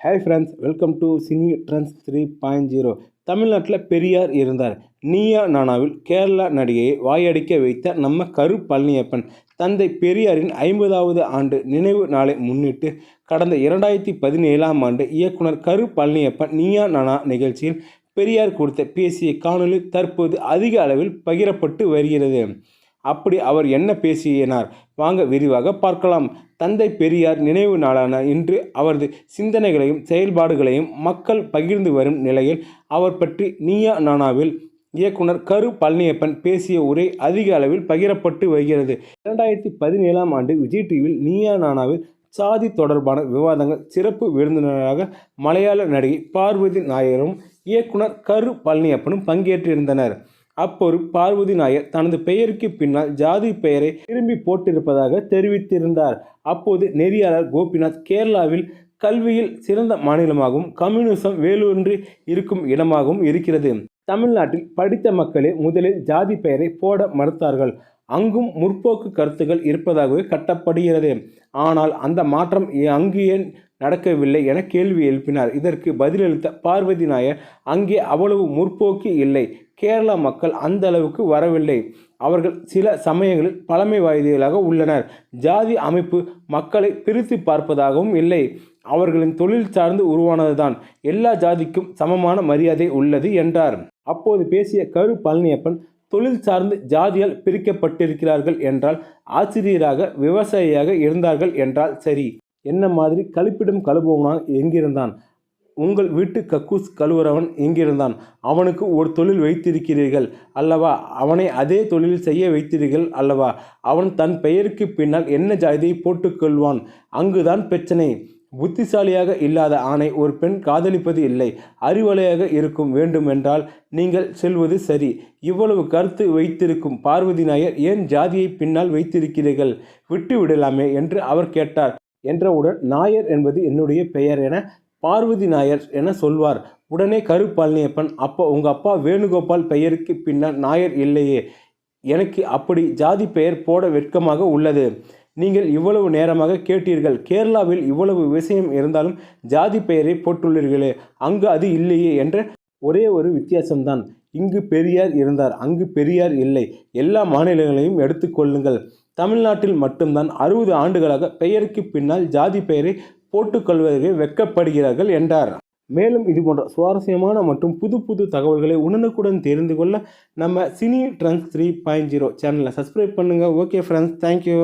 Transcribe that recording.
Hi friends welcome to cine trends three point zero தமிழ்நாட்டில் பெரியார் இருந்தார். நீயா நானாவில் கேரளா நடிகையை வாயடிக்க வைத்த நம்ம கரு பழனியப்பன் தந்தை பெரியாரின் ஐம்பதாவது ஆண்டு நினைவு நாளை முன்னிட்டு கடந்த இரண்டாயிரத்தி பதினேழாம் ஆண்டு இயக்குனர் கரு பழனியப்பன் நீயா நானா நிகழ்ச்சியில் பெரியார் கொடுத்த பேசிய காணொளி தற்போது அதிக அளவில் பகிரப்பட்டு வருகிறது. அப்படி அவர் என்ன பேசினார்? வாங்க விரிவாக பார்க்கலாம். தந்தை பெரியார் நினைவு நாளான இன்று அவரது சிந்தனைகளையும் செயல்பாடுகளையும் மக்கள் பகிர்ந்து வரும் நிலையில் அவர் பற்றி நீயா நானாவில் இயக்குனர் கரு பழனியப்பன் பேசிய உரை அதிக அளவில் பகிரப்பட்டு வருகிறது. இரண்டாயிரத்தி பதினேழாம் ஆண்டு விஜய் டிவியில் நீயா நானாவில் சாதி தொடர்பான விவாதங்கள் சிறப்பு விருந்தினராக மலையாள நடிகை பார்வதி நாயரும் இயக்குனர் கரு பழனியப்பனும் பங்கேற்றிருந்தனர். அப்போது பார்வதி நாயர் தனது பெயருக்கு பின்னால் ஜாதி பெயரை திரும்பி போட்டிருப்பதாக தெரிவித்திருந்தார். அப்போது நெறியாளர் கோபிநாத் கேரளாவில் கல்வியில் சிறந்த மாநிலமாகவும் கம்யூனிசம் வேலூன்றி இருக்கும் இடமாகவும் இருக்கிறது. தமிழ்நாட்டில் படித்த மக்களே முதலில் ஜாதி பெயரை போட மறுத்தார்கள். அங்கும் முற்போக்கு கருத்துக்கள் இருப்பதாகவே கட்டப்படுகிறது. ஆனால் அந்த மாற்றம் ஏ- அங்கு ஏன் நடக்கவில்லை என கேள்வி எழுப்பினார். இதற்கு பதிலளித்த பார்வதி நாயர் அங்கே அவ்வளவு முற்போக்கு இல்லை. கேரளா மக்கள் அந்த அளவுக்கு வரவில்லை. அவர்கள் சில சமயங்களில் பழமைவாதிகளாக உள்ளனர். ஜாதி அமைப்பு மக்களை பிரித்து பார்ப்பதாகவும் இல்லை. அவர்களின் தொழில் சார்ந்து உருவானதுதான். எல்லா ஜாதிக்கும் சமமான மரியாதை உள்ளது என்றார். அப்போது பேசிய கரு பழனியப்பன் தொழில் சார்ந்து ஜாதியால் பிரிக்கப்பட்டிருக்கிறார்கள் என்றால் ஆசிரியராக விவசாயியாக இருந்தார்கள் என்றால் சரி. என்ன மாதிரி கழிப்பிடம் கழுவுவனான் எங்கிருந்தான்? உங்கள் வீட்டு கக்கூஸ் கழுவுறவன் எங்கிருந்தான்? அவனுக்கு ஒரு தொழில் வைத்திருக்கிறீர்கள் அல்லவா? அவனை அதே தொழில் செய்ய வைத்தீர்கள் அல்லவா? அவன் தன் பெயருக்கு பின்னால் என்ன ஜாதியை போட்டுக்கொள்வான் அங்குதான் பிரச்சனை. புத்திசாலியாக இல்லாத ஆணை ஒரு பெண் காதலிப்பது இல்லை. அறிவலையாக இருக்கும் வேண்டுமென்றால் நீங்கள் செல்வது சரி. இவ்வளவு கருத்து வைத்திருக்கும் பார்வதி நாயர் ஏன் ஜாதியை பின்னால் வைத்திருக்கிறீர்கள்? விட்டு விடலாமே என்று அவர் கேட்டார். என்றவுடன் நாயர் என்பது என்னுடைய பெயர் என பார்வதி நாயர் என சொல்வார். உடனே கருப்பழனியப்பன் அப்போ உங்கள் அப்பா வேணுகோபால் பெயருக்கு பின்னால் நாயர் இல்லையே. எனக்கு அப்படி ஜாதி பெயர் போட வெட்கமாக உள்ளது. நீங்கள் இவ்வளவு நேரமாக கேட்டீர்கள். கேரளாவில் இவ்வளவு விஷயம் இருந்தாலும் ஜாதி பெயரை போட்டுள்ளீர்களே. அங்கு அது இல்லையே என்ற ஒரே ஒரு வித்தியாசம்தான். இங்கு பெரியார் இருந்தார். அங்கு பெரியார் இல்லை. எல்லா மாநிலங்களையும் எடுத்துக்கொள்ளுங்கள் தமிழ்நாட்டில் மட்டும்தான் அறுபது ஆண்டுகளாக பெயருக்கு பின்னால் ஜாதி பெயரை போட்டுக்கொள்வதற்கு வெட்கப்படுகிறார்கள் என்றார். மேலும் இது போன்ற சுவாரஸ்யமான மற்றும் புது புது தகவல்களை உடனுக்குடன் தெரிந்து கொள்ள நம்ம cine trends three point zero சேனலை சப்ஸ்கிரைப் பண்ணுங்கள் ஓகே ஃப்ரெண்ட்ஸ் தேங்க்யூ